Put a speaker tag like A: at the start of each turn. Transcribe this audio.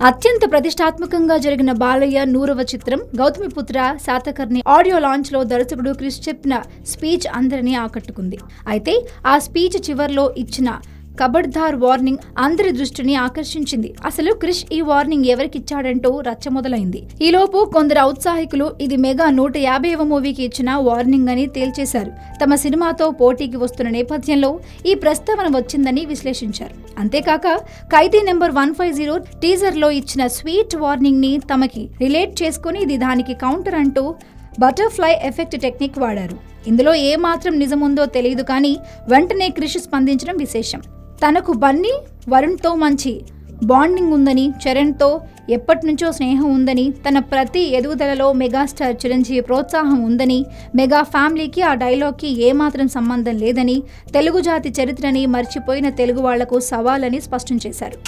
A: అత్యంత ప్రతిష్టాత్మకంగా జరిగిన బాలయ్య నూరవ చిత్రం గౌతమిపుత్ర శాతకర్ణి ఆడియో లాంచ్లో దర్శకుడు క్రిష్ చెప్పిన స్పీచ్ అందరినీ ఆకట్టుకుంది. అయితే ఆ స్పీచ్ చివర్లో ఇచ్చిన కబడ్దార్ వార్నింగ్ అందరి దృష్టిని ఆకర్షించింది. అసలు క్రిష్ ఈ వార్నింగ్ ఎవరికిచ్చాడంటూ రచ్చ మొదలైంది. ఈలోపు కొందరు ఔత్సాహికులు ఇది మెగా నూట యాభైవ మూవీకి ఇచ్చిన వార్నింగ్ అని తేల్చేశారు. తమ సినిమాతో పోటీకి వస్తున్న నేపథ్యంలో ఈ ప్రస్తావన వచ్చిందని విశ్లేషించారు. అంతేకాక Khaidi number one five zero టీజర్లో ఇచ్చిన స్వీట్ వార్నింగ్ని తమకి రిలేట్ చేసుకుని ఇది దానికి కౌంటర్ అంటూ బటర్ఫ్లై ఎఫెక్ట్ టెక్నిక్ వాడారు. ఇందులో ఏ మాత్రం నిజముందో తెలియదు కానీ వెంటనే క్రిష్ స్పందించడం విశేషం. తనకు బన్నీ వరుణ్తో మంచి బాండింగ్ ఉందని చరణ్తో ఎప్పటి నుంచో స్నేహం ఉందని తన ప్రతి ఎదుగుదలలో మెగాస్టార్ చిరంజీవి ప్రోత్సాహం ఉందని మెగా ఫ్యామిలీకి ఆ డైలాగ్కి ఏమాత్రం సంబంధం లేదని తెలుగు జాతి చరిత్రని మర్చిపోయిన తెలుగు వాళ్ళకు సవాలని స్పష్టం చేశారు.